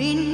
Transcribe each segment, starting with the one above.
பின்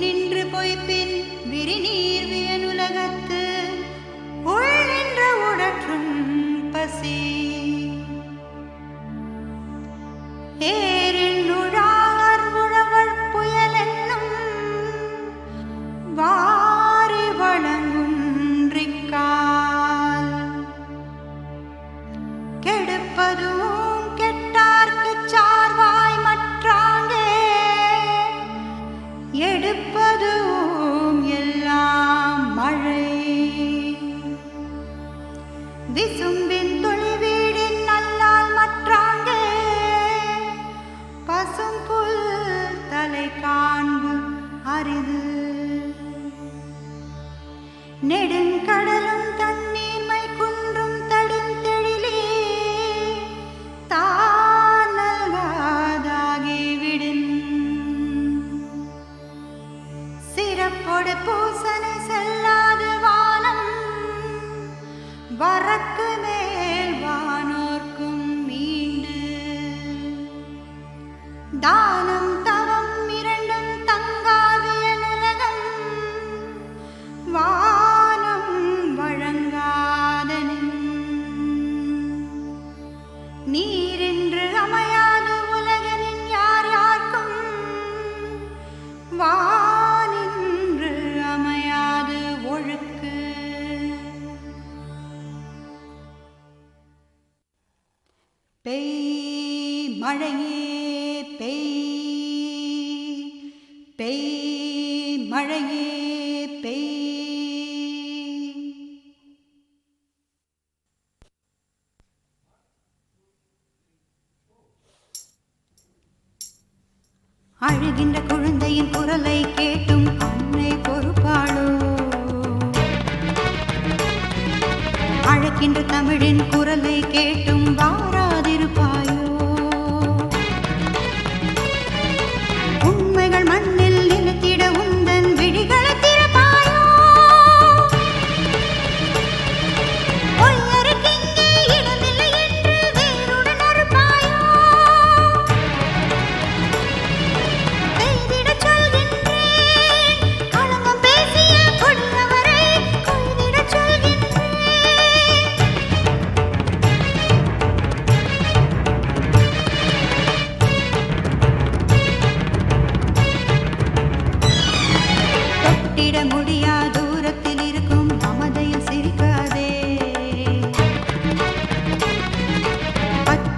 இன்று தமிழின் குரலை கேட்டும் வார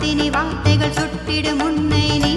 வார்த்தைகள் சுட்டிடும் முன்னை நீ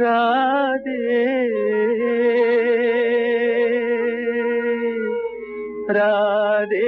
ராதே ராதே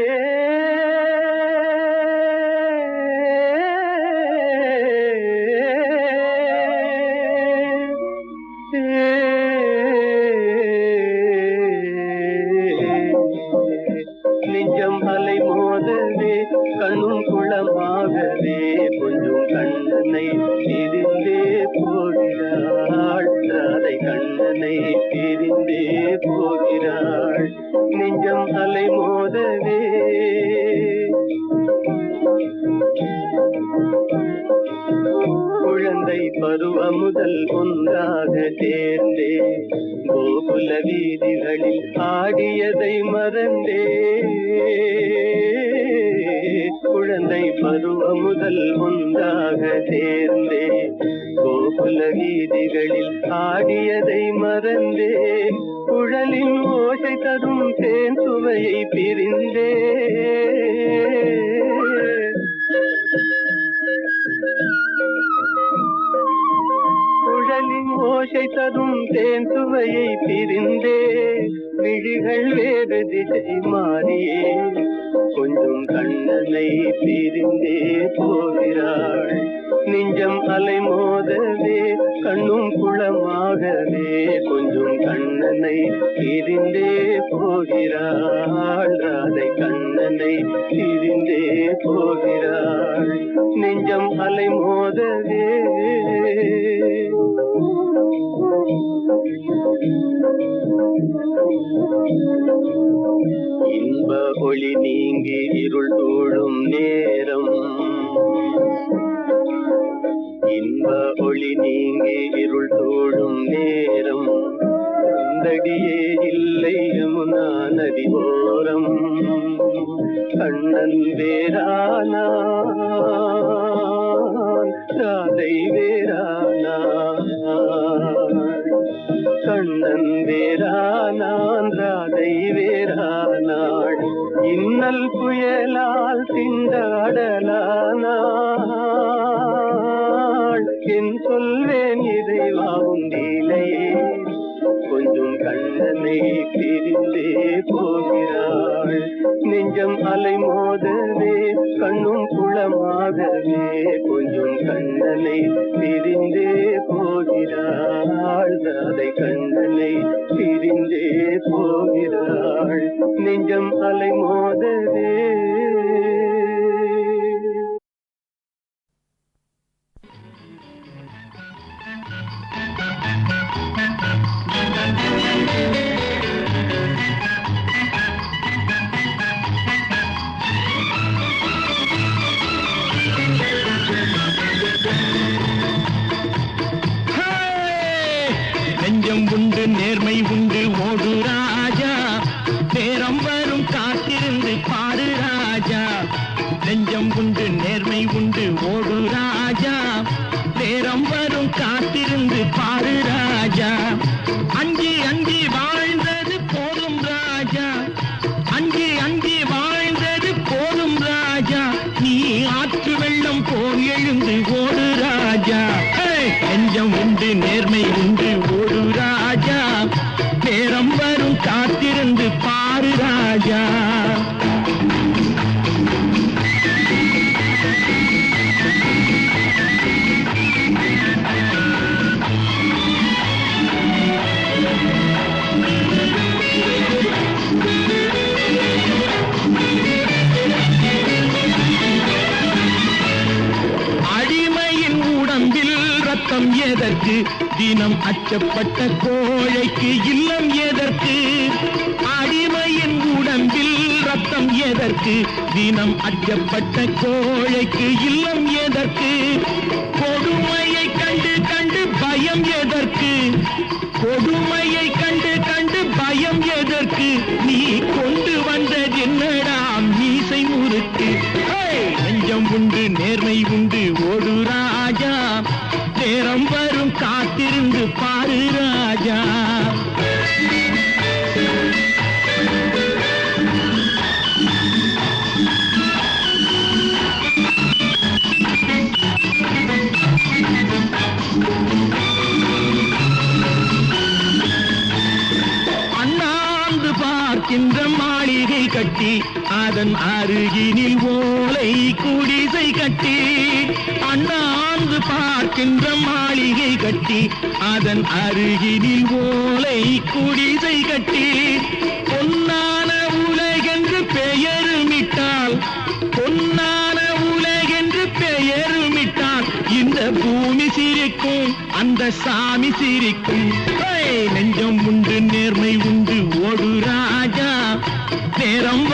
முதல் ஒன்றாக தேர்ந்தே கோகுல வீதிகளில் ஆடியதை மறந்தே. குழந்தை பருவ முதல் ஒன்றாக தேர்ந்தே கோகுல வீதிகளில் ஆடியதை மறந்தே. குழலின் ஓசை தரும் தேன் சுவையை பிரிந்தே. குழலின் தேன் சுவையை பிரிந்தே விழிகள் வேறு திசை மாறியே. கொஞ்சம் கண்ணனை பிரிந்தே போகிறாள். நெஞ்சம் அலை மோதவே கண்ணும் குளமாகவே. கொஞ்சம் கண்ணனை பிரிந்தே போகிறாள். ராதை கண்ணனை பிரிந்தே போகிறாள். நெஞ்சம் அலை ஒளி நீங்கி இருள் தோழும் நேரம். இன்ப ஒளி நீங்கி இருள் தோழும் நேரம். கண்டடியே இல்லை யமுனா நதி ஓரம் கண்ணன் வேறானா அலை மோதவே கண்ணும் குளமாகவே கொஞ்சம் கண்ணனை பிரிந்தே போகிறாள். அதை கண்ணனை பிரிந்தே போகிறாள். நெஞ்சம் அலை மோதவே தினம் அச்சப்பட்ட கோழைக்கு இல்லம் எதற்கு? அடிமையின் உடம்பில் ரத்தம் எதற்கு? தினம் அச்சப்பட்ட கோழைக்கு இல்லம் எதற்கு? கொடுமையை கண்டு கண்டு பயம் எதற்கு? கொடுமையை கண்டு கண்டு பயம் எதற்கு? நீ கொண்டு வந்தது என்னடா? மீசை முறுக்கு. நெஞ்சம் உண்டு நேர்மை உண்டு ஓடு ராஜா. நேரம் வர பாரு ராஜா. அருகினில் ஓலை குடிசை கட்டி அண்ணாந்து பார்க்கின்ற மாளிகை கட்டி அதன் அருகினில் ஓலை குடிசை கட்டி. பொன்னான உலகென்று பெயருமிட்டால் பொன்னான உலகென்று பெயருமிட்டால் இந்த பூமி சிரிக்கும் அந்த சாமி சிரிக்கும். நெஞ்சம் உண்டு நேர்மை உண்டு ஓடு ராஜா நேரம்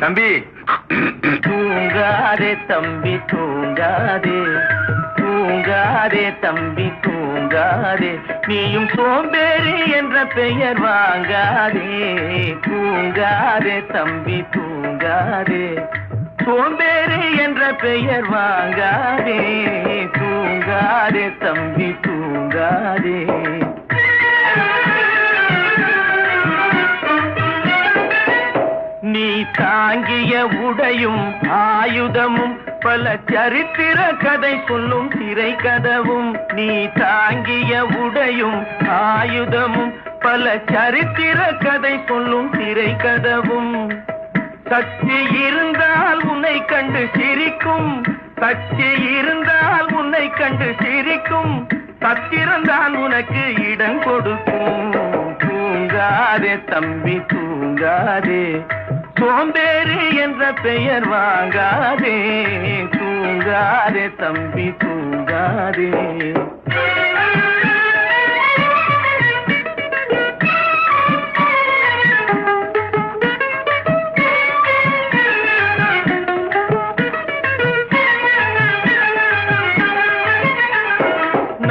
தம்பி. தூங்காதே தம்பி தூங்காதே. தூங்காதே தம்பி தூங்காதே. நீயும் சோம்பேறி என்ற பெயர் வாங்காதே. தூங்காதே தம்பி தூங்காதே. சோம்பேறி என்ற பெயர் வாங்காதே. தூங்காதே தம்பி தூங்காதே. நீ தாங்கிய உடையும் ஆயுதமும் பல சரித்திர கதை சொல்லும் திரை கதவும் நீ தாங்கிய உடையும் ஆயுதமும் பல சரித்திர கதை சொல்லும் திரை கதவும் சக்தி இருந்தால் உன்னை கண்டு சிரிக்கும். சக்தி இருந்தால் உன்னை கண்டு சிரிக்கும். சத்திரந்தான் உனக்கு இடம் கொடுக்கும் தூங்காதே தம்பி தூங்காதே. சோம்பேறி என்ற பெயர் வாங்காதே தூங்காதே தம்பி தூங்காதே.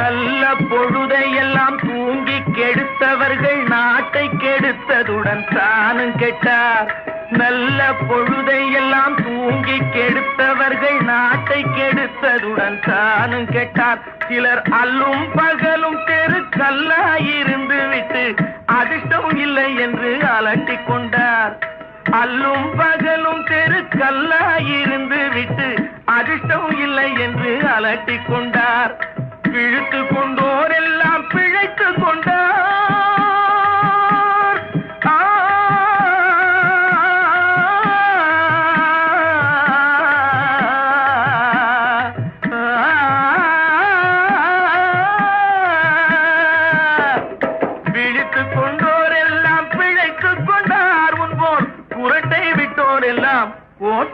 நல்ல பொழுதையெல்லாம் தூங்கி கெடுத்தவர்கள் நாட்டை கெடுத்ததுடன் தானும் கெட்டார். பொழுதை பொழுதையெல்லாம் தூங்கி கெடுத்தவர்கள் நாட்டை கெடுத்ததுடன் தானும் கெட்டார். சிலர் அல்லும் பகலும் தெரு கல்லாயிருந்து விட்டு அதிர்ஷ்டம் இல்லை என்று அலட்டிக் கொண்டார். அல்லும் பகலும் தெரு கல்லாயிருந்து விட்டு அதிர்ஷ்டம் இல்லை என்று அலட்டிக் கொண்டார். பிழைத்து கொண்டோரெல்லாம் பிழைத்து கொண்டார்.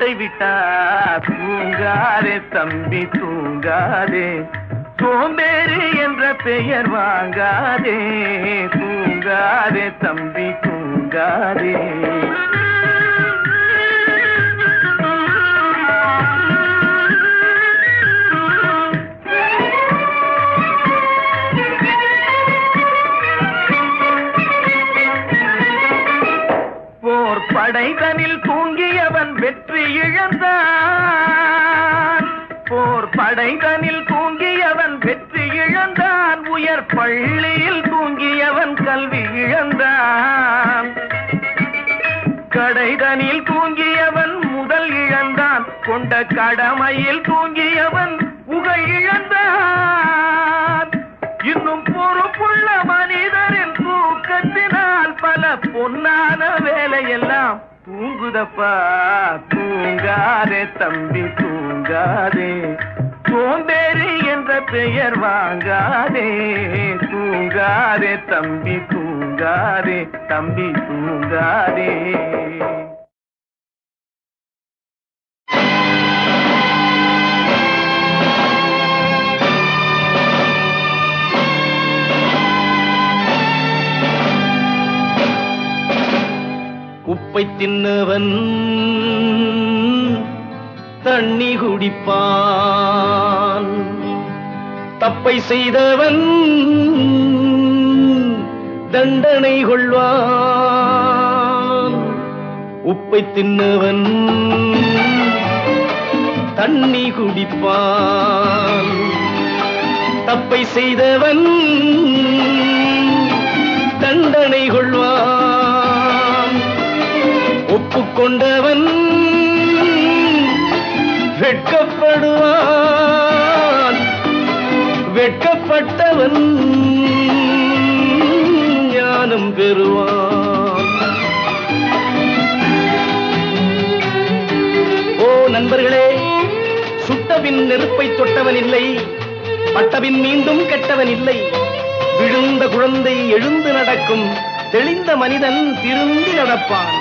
ஓட்டை விட்டா தூங்காரே தம்பி தூங்காதே. சோம்பேறு என்ற பெயர் வாங்காதே தூங்காதே தம்பி தூங்காதே. போர் தூங்கியவன் வெற்றி இழந்தான். உயர் பள்ளியில் தூங்கியவன் கல்வி இழந்தான். கடைதனில் தூங்கியவன் முதல் இழந்தான். கொண்ட கடமையில் தூங்கியவன் புகழ் இழந்தான். இன்னும் பொறுப்புள்ள மனிதரின் தூக்கத்தினால் பல பொன்னான வேலையெல்லாம் தூங்குதப்பா. தூங்காதே தம்பி தூங்காதே. சோம்பேறி என்ற பெயர் வாங்காதே தூங்காதே தம்பி தூங்காதே தம்பி தூங்காதே. உப்பை தின்னவன் தண்ணி குடிப்பான். தப்பை செய்தவன் தண்டனை கொள்வான். உப்பை தின்னவன் தண்ணி குடிப்பான். தப்பை செய்தவன் தண்டனை கொள்வான். ஒப்புக்கொண்டவன் வெட்கப்படுவான். பட்டவன் ஞானம் பெறுவான். ஓ நண்பர்களே சுட்டபின் நெருப்பை தொட்டவன் இல்லை பட்டபின் மீண்டும் கெட்டவன் இல்லை. விழுந்த குழந்தை எழுந்து நடக்கும் தெளிந்த மனிதன் திருந்தி நடப்பான்.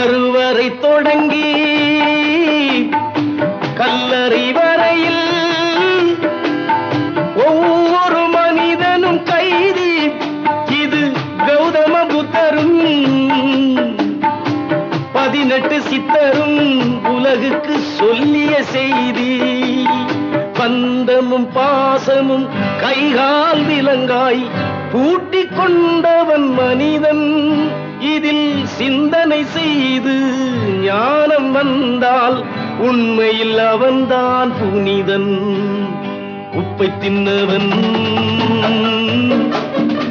கருவறை தொடங்கி கல்லறை வரையில் ஒவ்வொரு மனிதனும் கைதி. இது கௌதம புத்தரும் பதினெட்டு சித்தரும் உலகுக்கு சொல்லிய செய்தி. பந்தமும் பாசமும் கைகால் விலங்காய் பூட்டிக் கொண்டவன் மனிதன். இதில் சிந்தனை செய்து ஞானம் வந்தால் உண்மையில் அவன்தான் புனிதன். உப்பை தின்னவன்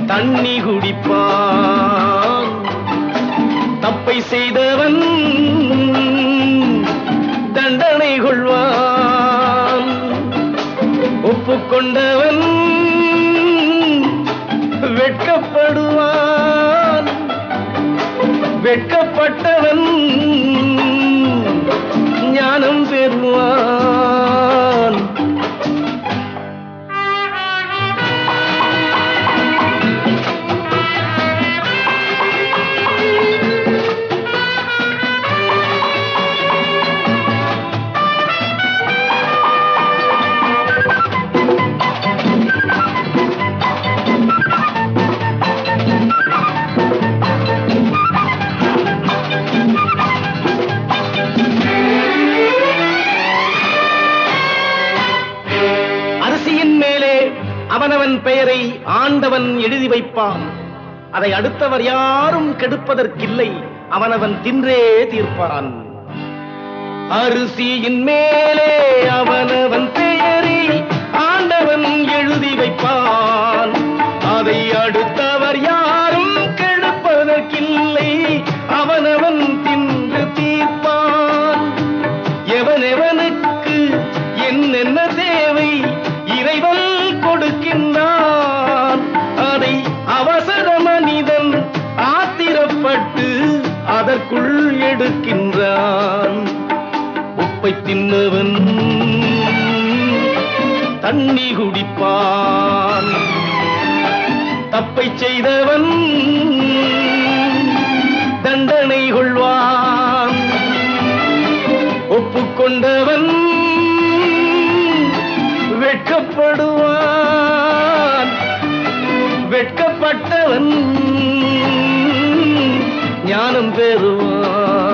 தண்ணி குடிப்பான். தப்பை செய்தவன் தண்டனை கொள்வான். ஒப்புக்கொண்டவன் வெட்கப்படுவான். வெட்கப்பட்டவன் ஞானம் பெறுவான். அவனவன் எழுதி வைப்பான். அதை அடுத்தவர் யாரும் கெடுப்பதற்கில்லை. அவனவன் தின்றே தீர்ப்பான். அரிசியின் மேலே அவனவன் பெயரை ஆண்டவன் எழுதி வைப்பான். அதை அடுத்தவர் யார் உப்பை தின்னவன். தண்ணி குடிப்பான். தப்பை செய்தவன். தண்டனை கொள்வான். ஒப்புக்கொண்டவன். வெட்கப்படுவான். வெட்கப்பட்டவன். ஞானம் பெறுவான்.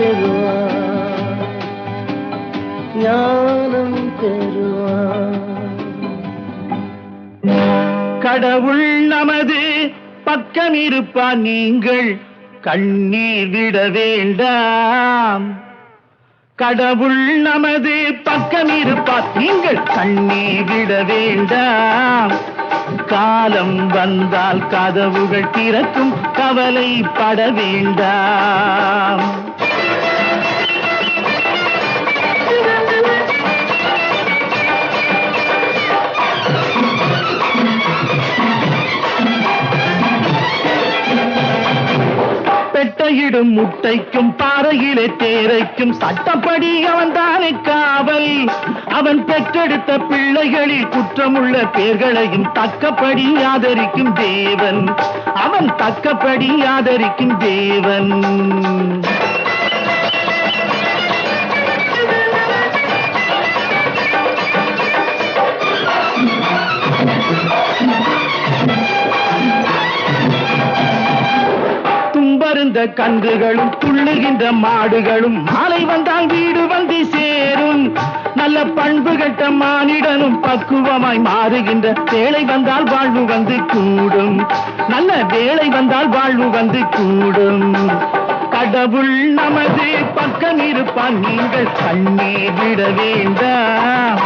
பெறுவான் ஞானம் பெறுவான் கடவுள் நமது பக்கம் இருப்பார் நீங்கள் கண்ணீர் விட வேண்டாம். கடவுள் நமது பக்கம் இருப்பார் நீங்கள் கண்ணீர் விட வேண்டாம். காலம் வந்தால் கதவுகள் திறக்கும் கவலைப்பட வேண்டாம். பெட்டையிடும் முட்டைக்கும் பாறையிலே தேரைக்கும் சட்டப்படி அவன் தானே காவல். அவன் பெற்றெடுத்த பிள்ளைகளில் குற்றமுள்ள பேர்களையும் தக்கப்படி ஆதரிக்கும் தேவன். அவன் தக்கப்படி ஆதரிக்கும் தேவன். தும்பருந்த கன்றுகளும் துள்ளுகின்ற மாடுகளும். மாலை வந்தால் வீடு வந்து சேரும். நல்ல பண்பு கட்ட மானிடனும் பக்குவமாய் மாறுகின்ற. வேலை வந்தால் வாழ்வு வந்து கூடும். நல்ல வேலை வந்தால் வாழ்வு வந்து கூடும். கடவுள் நமது பக்கம் இருப்பான். நீங்கள் கண்ணீர் விட வேண்டாம்.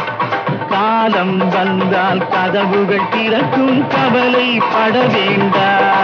காலம் வந்தால் கதவுகள் திறக்கும். கவலை பட வேண்டாம்.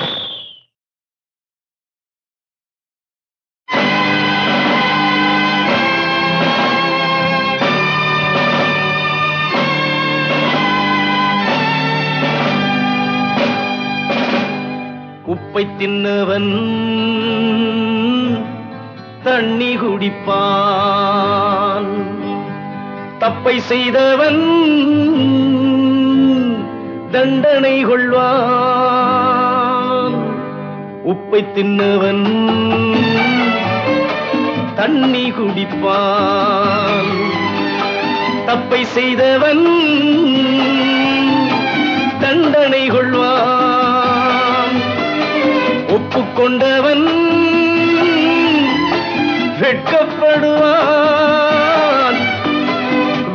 உப்பை தின்னவன் தண்ணி குடிப்பான். தப்பை செய்தவன் தண்டனை கொள்வான். உப்பை தின்னவன் தண்ணி குடிப்பான். தப்பை செய்தவன் தண்டனை கொள்வான். ஒப்புக்கொண்டவன். வெட்கப்படுவான்.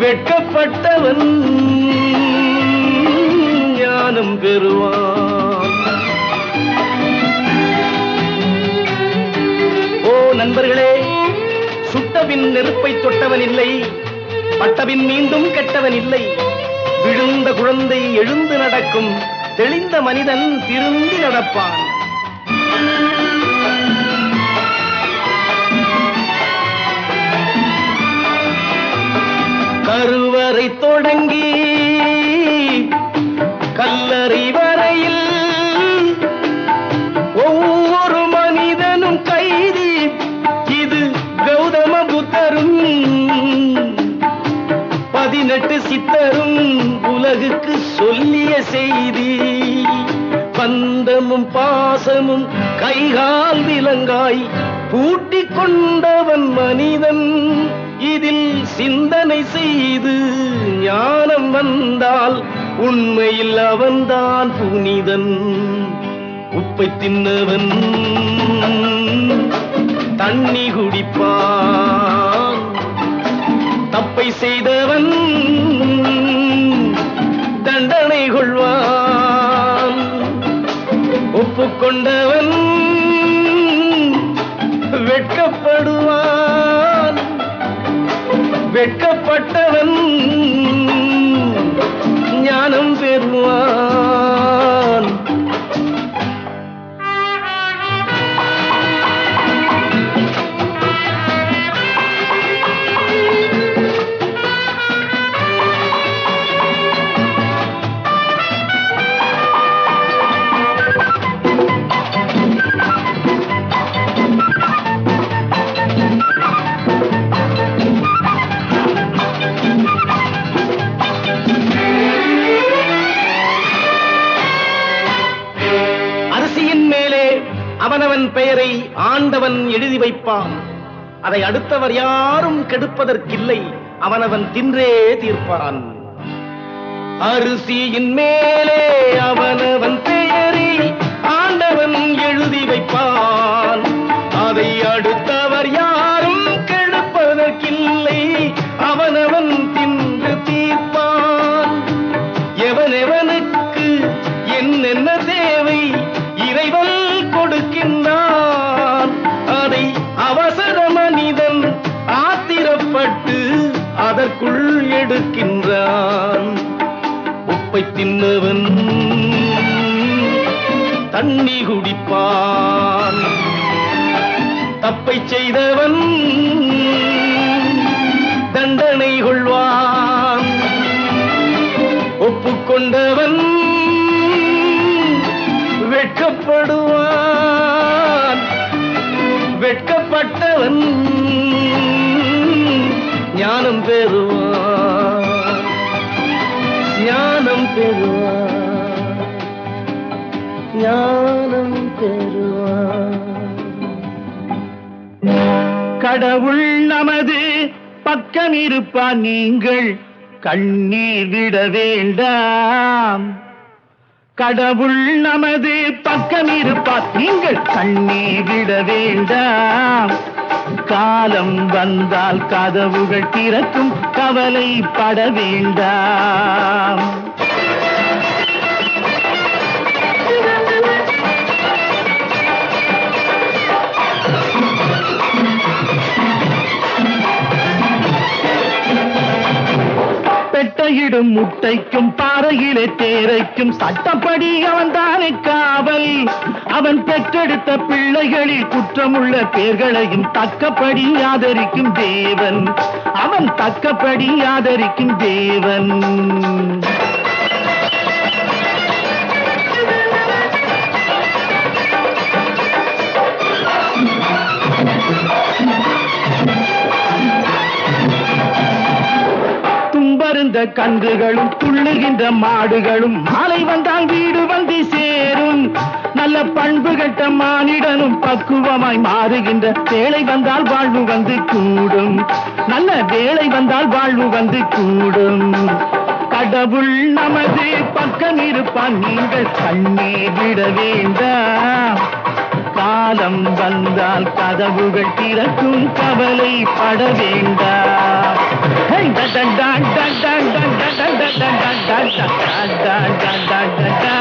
வெட்கப்பட்டவன் ஞானம் பெறுவான். ஓ நண்பர்களே சுட்டபின் நெருப்பை தொட்டவன் இல்லை. பட்டபின் மீண்டும் கெட்டவன் இல்லை. விழுந்த குழந்தை எழுந்து நடக்கும். தெளிந்த மனிதன் திருந்தி நடப்பான். கருவறை தொடங்கி கல்லறை வரையில் ஒவ்வொரு மனிதனும் கைதி. இது கௌதம புத்தரும் பதினெட்டு சித்தரும் உலகுக்கு சொல்லிய செய்தி. பந்தமும் பாசமும் கைகால் விலங்காய் பூட்டி கொண்டவன் மனிதன். இதில் சிந்தனை செய்து ஞானம் வந்தால் உண்மையில் அவன்தான் புனிதன். உப்பை தின்னவன் தண்ணி குடிப்பான். தப்பை செய்தவன் தண்டனை கொள்வான். ஒப்புக்கொண்டவன் வெட்கப்படுவான். வெட்கப்பட்டவன் ஞானம் பெறுவான். அவனவன் எழுதி வைப்பான். அதை அடுத்தவர் யாரும் கெடுப்பதற்கில்லை. அவனவன் தின்றே தீர்ப்பான். அரிசியின் மேலே அவனவன் பெயரை ஆண்டவன் எழுதி வைப்பான். அதை அடுத்தவர் யார் அதற்குள் எடுக்கின்றான். உப்பை தின்னவன் தண்ணி குடிப்பான். தப்பை செய்தவன் தண்டனை கொள்வான். ஒப்புக்கொண்டவன் வெட்கப்படுவான். வெட்கப்பட்டவன் ஞானம் பெறுவான் ஞானம் பெறுவான் ஞானம் பெறுவான் கடவுள் நமது பக்கம் இருப்பான் நீங்கள் கண்ணீர் விட வேண்டாம். கடவுள் நமது பக்கம் இருப்பார் நீங்கள் கண்ணீர் விட வேண்டாம். காலம் வந்தால் கதவுகள் திறக்கும் கவலைப்பட வேண்டாம். பெட்டையிடும் முட்டைக்கும் பாறையிலே தேரைக்கும் சட்டப்படி அவன் தானே காவல். அவன் பெற்றெடுத்த பிள்ளைகளில் குற்றமுள்ள பேர்களையும் தக்கப்படி ஆதரிக்கும் தேவன். அவன் தக்கப்படி ஆதரிக்கும் தேவன். தும்பருந்த கன்றுகளும் துள்ளுகின்ற மாடுகளும் மாலை வந்தால் வீடு வந்து சேரும். நல்ல பண்பு கட்ட மானிடனும் பக்குவமாய் மாறுகின்ற வேலை வந்தால் வாழ்வு வந்து கூடும். நல்ல வேலை வந்தால் வாழ்வு வந்து கூடும். கடவுள் நமது பக்கம் இருப்பான் நீங்கள் கண்ணே விட வேண்டாம். காலம் வந்தால் கதவுகள் திறக்கும் கவலைப்பட வேண்டாம் ஹே, da, da, da, da, da, da, da, da, da, da, da, da, da, da, da, da, da, da.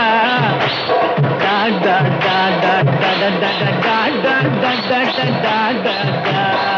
Da, da, da, da, da, da, da, da, da, da, da, da, da, da, da, da.